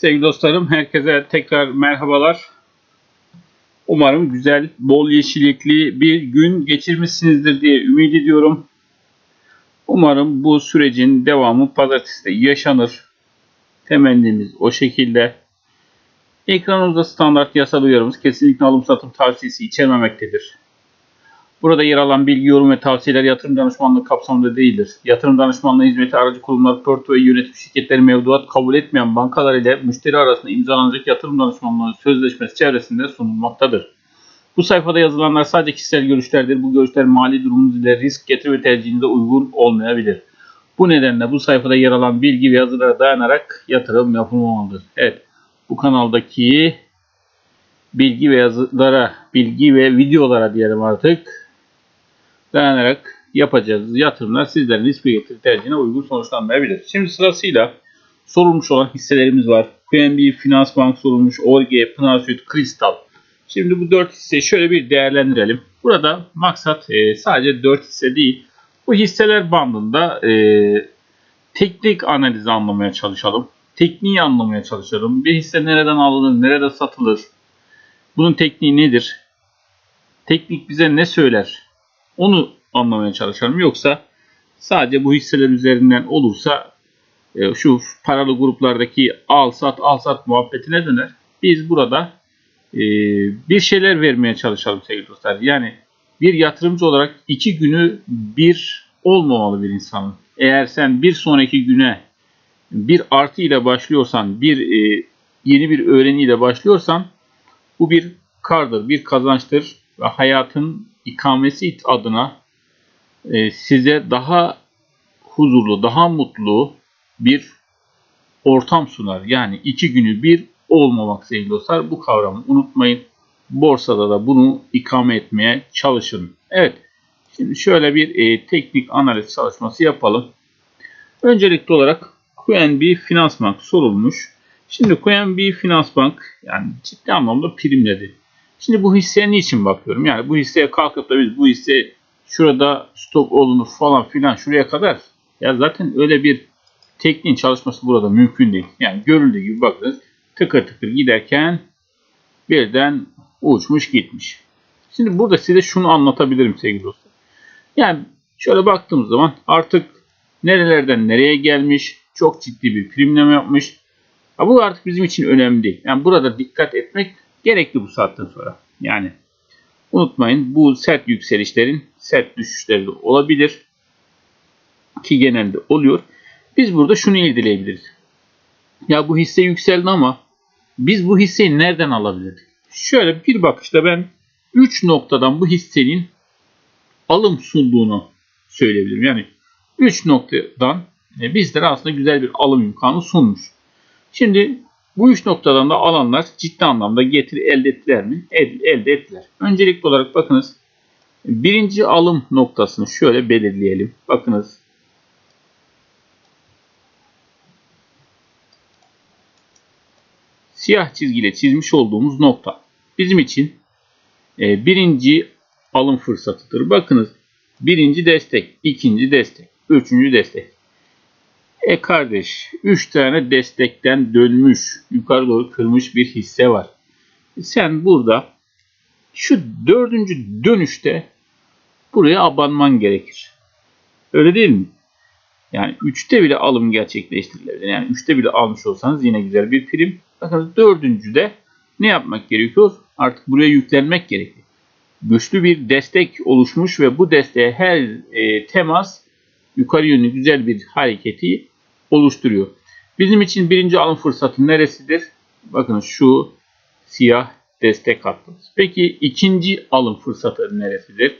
Sevgili dostlarım, herkese tekrar merhabalar. Umarım güzel, bol yeşillikli bir gün geçirmişsinizdir diye ümit ediyorum. Umarım bu sürecin devamı pazartesi yaşanır. Temennimiz o şekilde. Ekranımızda standart yasal uyarımız kesinlikle alım satım tavsiyesi içermemektedir. Burada yer alan bilgi, yorum ve tavsiyeler yatırım danışmanlığı kapsamında değildir. Yatırım danışmanlığı hizmeti aracı kurumlar, portföy yönetim şirketleri mevduat kabul etmeyen bankalar ile müşteri arasında imzalanacak yatırım danışmanlığı sözleşmesi çevresinde sunulmaktadır. Bu sayfada yazılanlar sadece kişisel görüşlerdir. Bu görüşler mali durumunuz ile risk getir ve tercihinize uygun olmayabilir. Bu nedenle bu sayfada yer alan bilgi ve yazılara dayanarak yatırım yapılmamalıdır. Evet, bu kanaldaki bilgi ve yazılara, bilgi ve videolara diyelim artık dayanarak yapacağız yatırımlar sizlerin ve getiri tercihine uygun sonuçlanmayabilir. Şimdi sırasıyla sorulmuş olan hisselerimiz var. QNB, Finansbank sorulmuş, Orge, Pınar Süt, Kristal. Şimdi bu 4 hisseyi şöyle bir değerlendirelim. Burada maksat e, sadece 4 hisse değil. Bu hisseler bandında e, teknik analizi anlamaya çalışalım. Tekniği anlamaya çalışalım. Bir hisse nereden alınır, nerede satılır? Bunun tekniği nedir? Teknik bize ne söyler? Onu anlamaya çalışalım. Yoksa sadece bu hisseler üzerinden olursa e, şu paralı gruplardaki al sat al sat muhabbetine döner. Biz burada e, bir şeyler vermeye çalışalım sevgili dostlar. Yani bir yatırımcı olarak iki günü bir olmamalı bir insanın. Eğer sen bir sonraki güne bir artı ile başlıyorsan, bir e, yeni bir öğreniyle başlıyorsan bu bir kardır, bir kazançtır ve hayatın ikamesi adına e, size daha huzurlu, daha mutlu bir ortam sunar. Yani iki günü bir olmamak sevgili dostlar. Bu kavramı unutmayın. Borsada da bunu ikame etmeye çalışın. Evet. Şimdi şöyle bir e, teknik analiz çalışması yapalım. Öncelikli olarak QNB Finansbank sorulmuş. Şimdi QNB Finansbank yani ciddi anlamda primledi. Şimdi bu hisseye niçin bakıyorum? Yani bu hisseye kalkıp da biz bu hisse şurada stop olunur falan filan şuraya kadar ya zaten öyle bir tekniğin çalışması burada mümkün değil. Yani görüldüğü gibi bakınız tıkır tıkır giderken birden uçmuş gitmiş. Şimdi burada size şunu anlatabilirim sevgili dostlar. Yani şöyle baktığımız zaman artık nerelerden nereye gelmiş çok ciddi bir primleme yapmış. Ha, bu artık bizim için önemli değil. Yani burada dikkat etmek gerekli bu saatten sonra. Yani unutmayın bu sert yükselişlerin sert düşüşleri de olabilir. Ki genelde oluyor. Biz burada şunu irdeleyebiliriz. Ya bu hisse yükseldi ama biz bu hisseyi nereden alabilirdik? Şöyle bir bakışta ben 3 noktadan bu hissenin alım sunduğunu söyleyebilirim. Yani 3 noktadan e, bizlere aslında güzel bir alım imkanı sunmuş. Şimdi bu üç noktadan da alanlar ciddi anlamda getiri elde ettiler mi? El, elde ettiler. Öncelikli olarak bakınız birinci alım noktasını şöyle belirleyelim. Bakınız siyah çizgiyle çizmiş olduğumuz nokta bizim için e, birinci alım fırsatıdır. Bakınız birinci destek, ikinci destek, üçüncü destek. E kardeş 3 tane destekten dönmüş yukarı doğru kırmış bir hisse var. Sen burada şu dördüncü dönüşte buraya abanman gerekir. Öyle değil mi? Yani 3'te bile alım gerçekleştirilebilir. Yani 3'te bile almış olsanız yine güzel bir prim. Bakın dördüncüde ne yapmak gerekiyor? Artık buraya yüklenmek gerekiyor. Güçlü bir destek oluşmuş ve bu desteğe her e, temas yukarı yönlü güzel bir hareketi oluşturuyor. Bizim için birinci alım fırsatı neresidir? Bakın şu siyah destek hattımız. Peki ikinci alım fırsatı neresidir?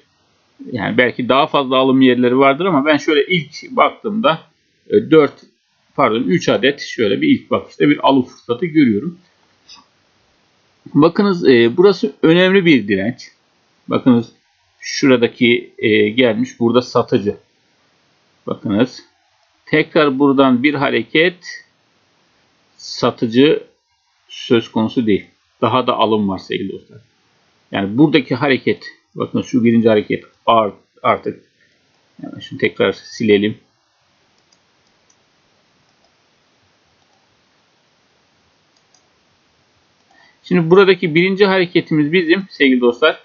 Yani belki daha fazla alım yerleri vardır ama ben şöyle ilk baktığımda 4 e, pardon 3 adet şöyle bir ilk bakışta bir alım fırsatı görüyorum. Bakınız e, burası önemli bir direnç. Bakınız şuradaki e, gelmiş burada satıcı. Bakınız Tekrar buradan bir hareket satıcı söz konusu değil. Daha da alım var sevgili dostlar. Yani buradaki hareket bakın şu birinci hareket artık yani şunu tekrar silelim. Şimdi buradaki birinci hareketimiz bizim sevgili dostlar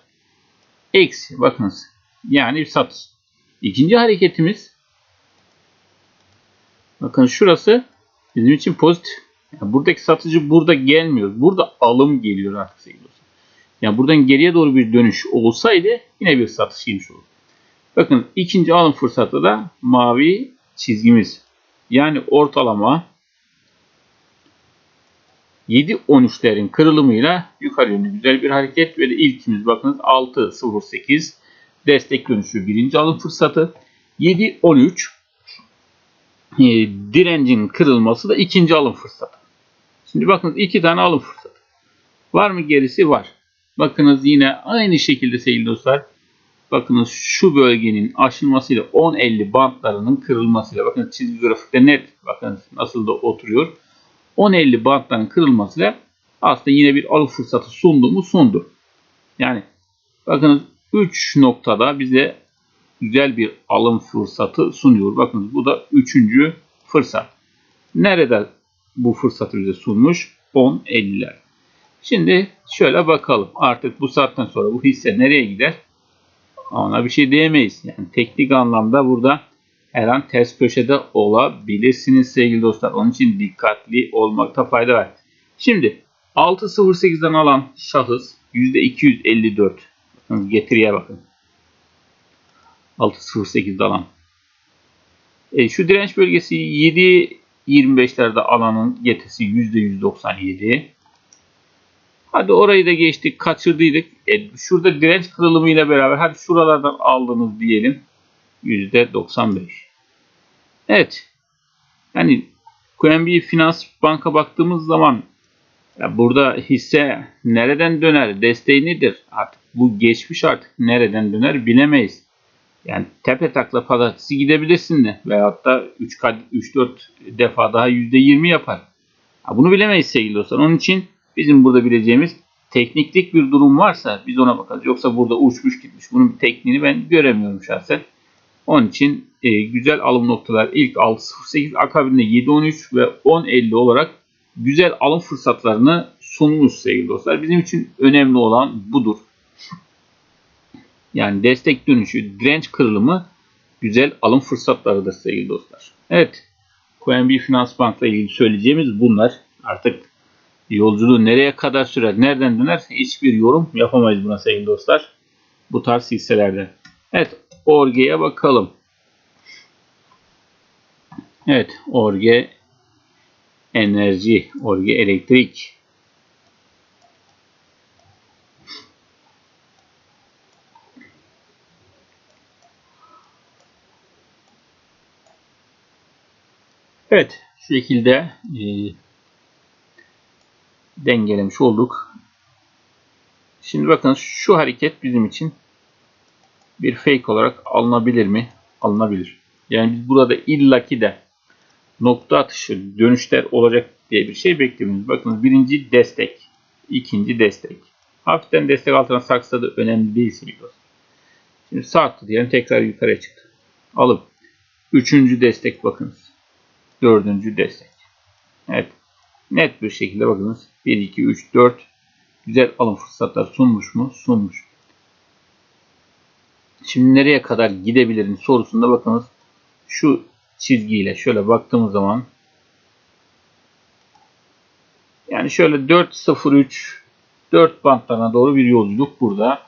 eksi bakınız yani bir satış. İkinci hareketimiz bakın şurası bizim için pozitif. Yani buradaki satıcı burada gelmiyor. Burada alım geliyor artık sevgili. Yani buradan geriye doğru bir dönüş olsaydı yine bir satış girmiş olur. Bakın ikinci alım fırsatı da mavi çizgimiz. Yani ortalama 7-13'lerin kırılımıyla yukarı yönlü güzel bir hareket ve de ilkimiz bakınız 6-0-8 destek dönüşü birinci alım fırsatı 7-13 e, direncin kırılması da ikinci alım fırsatı. Şimdi bakınız iki tane alım fırsatı. Var mı gerisi? Var. Bakınız yine aynı şekilde sevgili dostlar. Bakınız şu bölgenin aşılmasıyla 10-50 bantlarının kırılmasıyla bakın çizgi grafikte net bakın nasıl da oturuyor. 10-50 bantların kırılmasıyla aslında yine bir alım fırsatı sundu mu sundu. Yani bakınız 3 noktada bize güzel bir alım fırsatı sunuyor. Bakın bu da üçüncü fırsat. Nerede bu fırsatı bize sunmuş? 10.50'ler. Şimdi şöyle bakalım. Artık bu saatten sonra bu hisse nereye gider? Ona bir şey diyemeyiz. Yani teknik anlamda burada her an ters köşede olabilirsiniz sevgili dostlar. Onun için dikkatli olmakta fayda var. Şimdi 6.08'den alan şahıs %254. Bakın getiriye bakın. 6.08'de alan. E, şu direnç bölgesi 7.25'lerde alanın getisi %197. Hadi orayı da geçtik, kaçırdıydık. E, şurada direnç kırılımı ile beraber hadi şuralardan aldınız diyelim. %95. Evet. Yani QNB Finans Bank'a baktığımız zaman ya burada hisse nereden döner, desteği nedir? Artık bu geçmiş artık nereden döner bilemeyiz. Yani tepe takla pazartesi gidebilirsin de veyahut da 3-4 defa daha %20 yapar. Ya bunu bilemeyiz sevgili dostlar. Onun için bizim burada bileceğimiz tekniklik bir durum varsa biz ona bakarız. Yoksa burada uçmuş gitmiş. Bunun bir tekniğini ben göremiyorum şahsen. Onun için e, güzel alım noktalar ilk 6.08 akabinde 7.13 ve 10.50 olarak güzel alım fırsatlarını sunmuş sevgili dostlar. Bizim için önemli olan budur. Yani destek dönüşü, direnç kırılımı güzel alım fırsatlarıdır sevgili dostlar. Evet. QNB Finans Bank'la ilgili söyleyeceğimiz bunlar. Artık yolculuğu nereye kadar sürer, nereden döner hiçbir yorum yapamayız buna sevgili dostlar. Bu tarz hisselerde. Evet. Orge'ye bakalım. Evet. Orge enerji, Orge elektrik. Evet, şu şekilde e, dengelemiş olduk. Şimdi bakın şu hareket bizim için bir fake olarak alınabilir mi? Alınabilir. Yani biz burada illaki de nokta atışı dönüşler olacak diye bir şey beklemiyoruz. Bakın birinci destek, ikinci destek. Hafiften destek altına saksa da önemli değil biliyoruz. Şimdi sarktı diyelim tekrar yukarıya çıktı. Alıp üçüncü destek bakınız. Dördüncü destek. Evet. Net bir şekilde bakınız. 1, 2, 3, 4 güzel alım fırsatlar sunmuş mu? Sunmuş. Şimdi nereye kadar gidebilirim sorusunda bakınız. Şu çizgiyle şöyle baktığımız zaman yani şöyle 4.03 4 bantlarına doğru bir yolculuk burada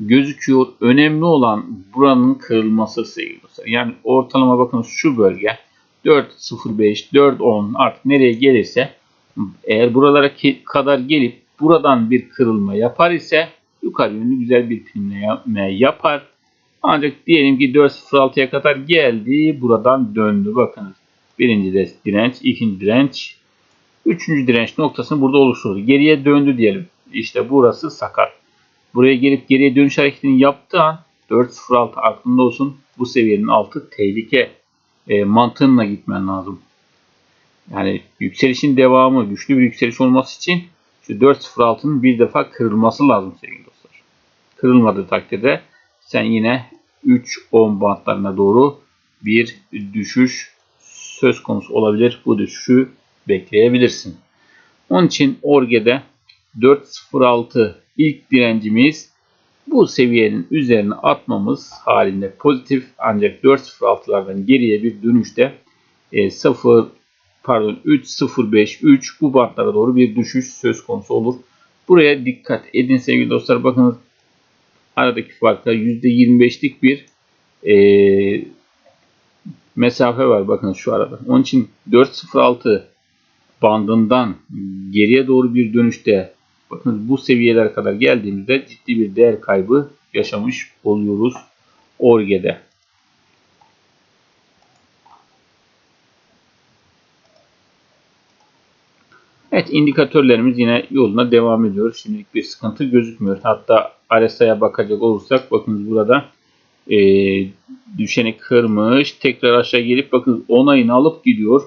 gözüküyor. Önemli olan buranın kırılması sevgili. Yani ortalama bakın şu bölge 4.05 4.10 artık nereye gelirse eğer buralara kadar gelip buradan bir kırılma yapar ise yukarı yönlü güzel bir filmle yapar. Ancak diyelim ki 4.06'ya kadar geldi. Buradan döndü. Bakınız. Birinci direnç, ikinci direnç, üçüncü direnç noktasını burada oluşturdu. Geriye döndü diyelim. İşte burası sakat. Buraya gelip geriye dönüş hareketini yaptığı an 4.06 aklında olsun. Bu seviyenin altı tehlike e, mantığına gitmen lazım. Yani yükselişin devamı, güçlü bir yükseliş olması için şu 4.06'nın bir defa kırılması lazım sevgili dostlar. Kırılmadığı takdirde sen yine 3-10 bantlarına doğru bir düşüş söz konusu olabilir. Bu düşüşü bekleyebilirsin. Onun için Orge'de 4.06 ilk direncimiz bu seviyenin üzerine atmamız halinde pozitif ancak 4.06'lardan geriye bir dönüşte e, 0 pardon 3.05 3 bu bantlara doğru bir düşüş söz konusu olur. Buraya dikkat edin sevgili dostlar. Bakınız aradaki farkta %25'lik bir e, mesafe var. Bakın şu arada. Onun için 4.06 bandından geriye doğru bir dönüşte bakın bu seviyelere kadar geldiğimizde ciddi bir değer kaybı yaşamış oluyoruz Orge'de. Evet indikatörlerimiz yine yoluna devam ediyor. Şimdilik bir sıkıntı gözükmüyor. Hatta RSI'ye bakacak olursak bakın burada e, düşeni kırmış. Tekrar aşağı gelip bakın onayını alıp gidiyor.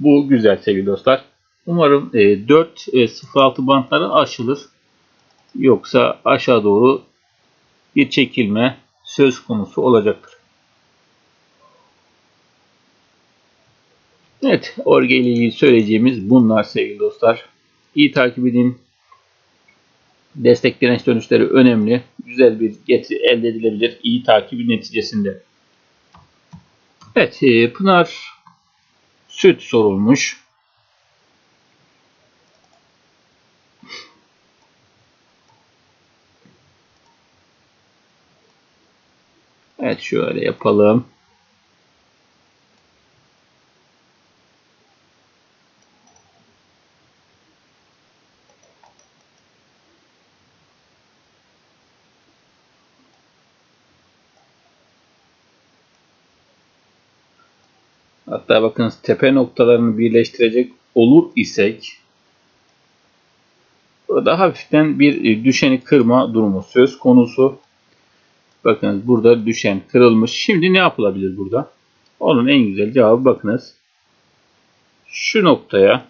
Bu güzel sevgili dostlar. Umarım e, 4.06 e, bantları aşılır. Yoksa aşağı doğru bir çekilme söz konusu olacaktır. Evet, Orge ile ilgili söyleyeceğimiz bunlar sevgili dostlar. İyi takip edin. Destek direnç dönüşleri önemli. Güzel bir getiri elde edilebilir. İyi takibi neticesinde. Evet, e, Pınar süt sorulmuş. Evet şöyle yapalım. Hatta bakın tepe noktalarını birleştirecek olur isek burada hafiften bir e, düşeni kırma durumu söz konusu. Bakınız burada düşen kırılmış. Şimdi ne yapılabilir burada? Onun en güzel cevabı bakınız. Şu noktaya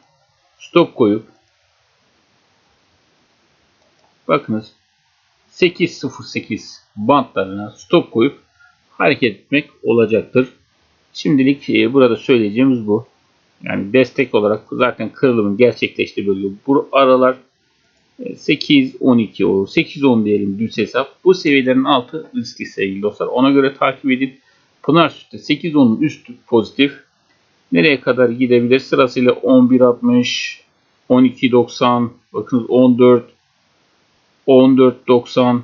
stop koyup bakınız 808 bantlarına stop koyup hareket etmek olacaktır. Şimdilik e, burada söyleyeceğimiz bu. Yani destek olarak zaten kırılımın gerçekleştiği bölge bu aralar 8 12 olur. 8 10 diyelim düz hesap. Bu seviyelerin altı riskli sevgili dostlar. Ona göre takip edip Pınar sütte 8 10'un üstü pozitif. Nereye kadar gidebilir? Sırasıyla 11 60 12 90 bakın 14 14 90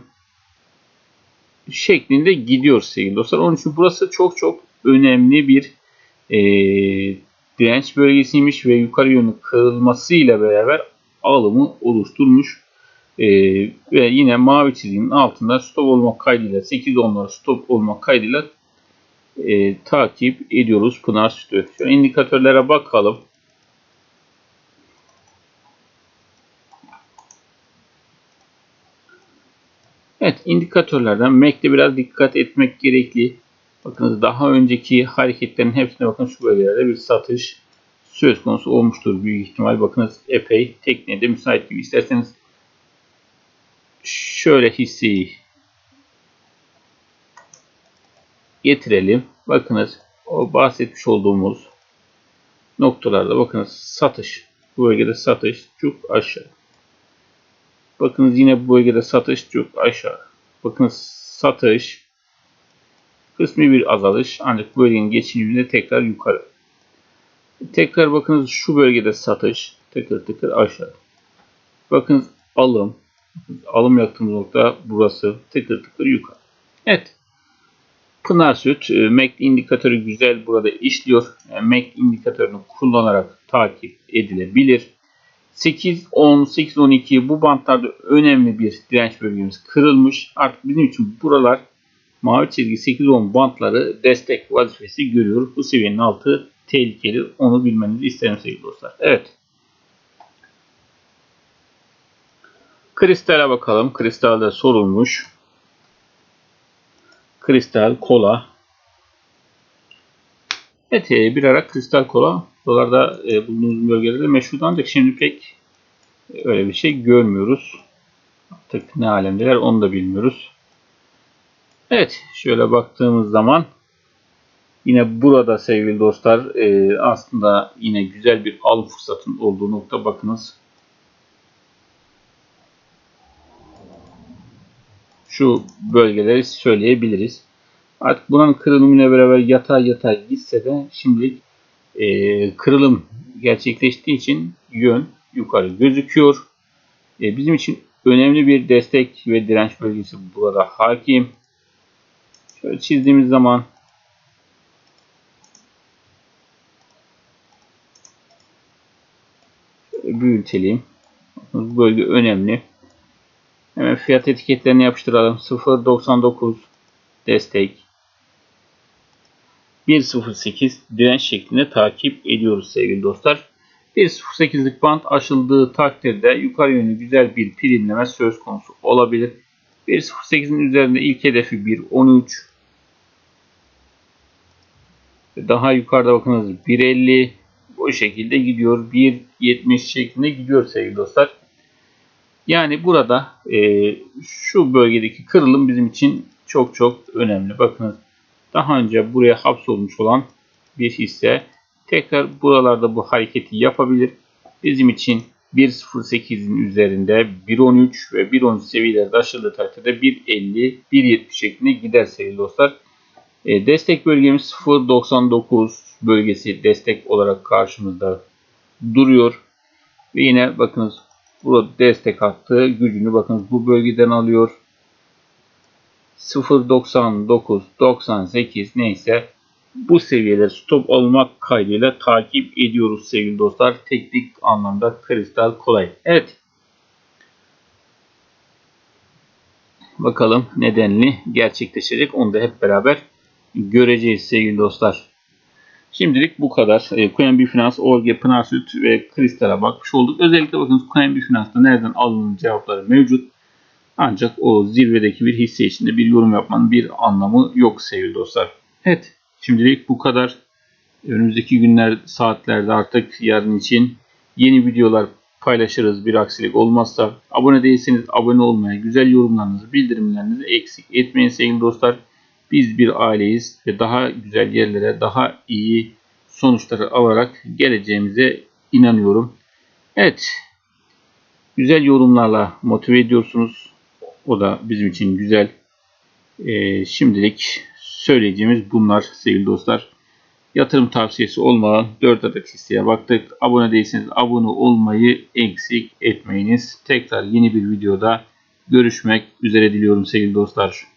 şeklinde gidiyor sevgili dostlar. Onun için burası çok çok önemli bir e, direnç bölgesiymiş ve yukarı yönlü kırılmasıyla beraber alımı oluşturmuş. E, ve yine mavi çizginin altında stop olmak kaydıyla 8 onları stop olmak kaydıyla e, takip ediyoruz Pınar Sütü. Şu indikatörlere bakalım. Evet indikatörlerden MAC'de biraz dikkat etmek gerekli. Bakınız daha önceki hareketlerin hepsine bakın şu bölgelerde bir satış söz konusu olmuştur büyük ihtimal. Bakınız epey tekniğe de müsait gibi. İsterseniz şöyle hisseyi getirelim. Bakınız o bahsetmiş olduğumuz noktalarda bakınız satış. Bu bölgede satış çok aşağı. Bakınız yine bu bölgede satış çok aşağı. Bakınız satış kısmi bir azalış ancak bölgenin geçiminde tekrar yukarı. Tekrar bakınız şu bölgede satış tıkır tıkır aşağı. Bakınız alım. Alım yaptığımız nokta burası tıkır tıkır yukarı. Evet. Pınar süt e, MACD indikatörü güzel burada işliyor. Yani MACD indikatörünü kullanarak takip edilebilir. 8, 10, 8, 12 bu bantlarda önemli bir direnç bölgemiz kırılmış. Artık bizim için buralar mavi çizgi 8, 10 bantları destek vazifesi görüyor. Bu seviyenin altı tehlikeli. Onu bilmenizi isterim sevgili dostlar. Evet. Kristale bakalım. Kristalde sorulmuş. Kristal, kola. Evet e, bir ara kristal kola dolarda e, bulunduğumuz bölgelerde meşhur ancak şimdi pek öyle bir şey görmüyoruz. Artık ne alemdeler onu da bilmiyoruz. Evet şöyle baktığımız zaman Yine burada sevgili dostlar e, aslında yine güzel bir al fırsatın olduğu nokta bakınız. şu bölgeleri söyleyebiliriz. Artık bunun kırılımıyla beraber yatay yatay gitse de şimdilik e, kırılım gerçekleştiği için yön yukarı gözüküyor. E, bizim için önemli bir destek ve direnç bölgesi burada hakim. Şöyle çizdiğimiz zaman şöyle büyütelim. Bu bölge önemli. Hemen fiyat etiketlerini yapıştıralım. 0.99 destek. 1.08 direnç şeklinde takip ediyoruz sevgili dostlar. 1.08'lik band aşıldığı takdirde yukarı yönlü güzel bir primleme söz konusu olabilir. 1.08'in üzerinde ilk hedefi 1.13. Daha yukarıda bakınız 1.50 bu şekilde gidiyor. 1.70 şeklinde gidiyor sevgili dostlar. Yani burada e, şu bölgedeki kırılım bizim için çok çok önemli. Bakınız daha önce buraya hapsolmuş olan bir hisse tekrar buralarda bu hareketi yapabilir. Bizim için 1.08'in üzerinde 1.13 ve 1.13 seviyelerde aşıldığı takdirde 1.50, 1.70 şeklinde gider sevgili dostlar. E, destek bölgemiz 0.99 bölgesi destek olarak karşımızda duruyor. Ve yine bakınız burada destek hattı gücünü bakınız bu bölgeden alıyor. 0.99, 98 neyse bu seviyeler stop almak kaydıyla takip ediyoruz sevgili dostlar. Teknik anlamda kristal kolay. Evet. Bakalım nedenli gerçekleşecek. Onu da hep beraber göreceğiz sevgili dostlar. Şimdilik bu kadar. E, QNB Finans, ORG, Pınar Süt ve Kristal'a bakmış olduk. Özellikle bakın QNB Finans'ta nereden alınır cevapları mevcut. Ancak o zirvedeki bir hisse içinde bir yorum yapmanın bir anlamı yok sevgili dostlar. Evet şimdilik bu kadar. Önümüzdeki günler saatlerde artık yarın için yeni videolar paylaşırız bir aksilik olmazsa. Abone değilseniz abone olmaya, güzel yorumlarınızı, bildirimlerinizi eksik etmeyin sevgili dostlar. Biz bir aileyiz ve daha güzel yerlere, daha iyi sonuçları alarak geleceğimize inanıyorum. Evet, güzel yorumlarla motive ediyorsunuz. O da bizim için güzel. Ee, şimdilik söyleyeceğimiz bunlar sevgili dostlar. Yatırım tavsiyesi olmadan 4 adet hisseye baktık. Abone değilseniz abone olmayı eksik etmeyiniz. Tekrar yeni bir videoda görüşmek üzere diliyorum sevgili dostlar.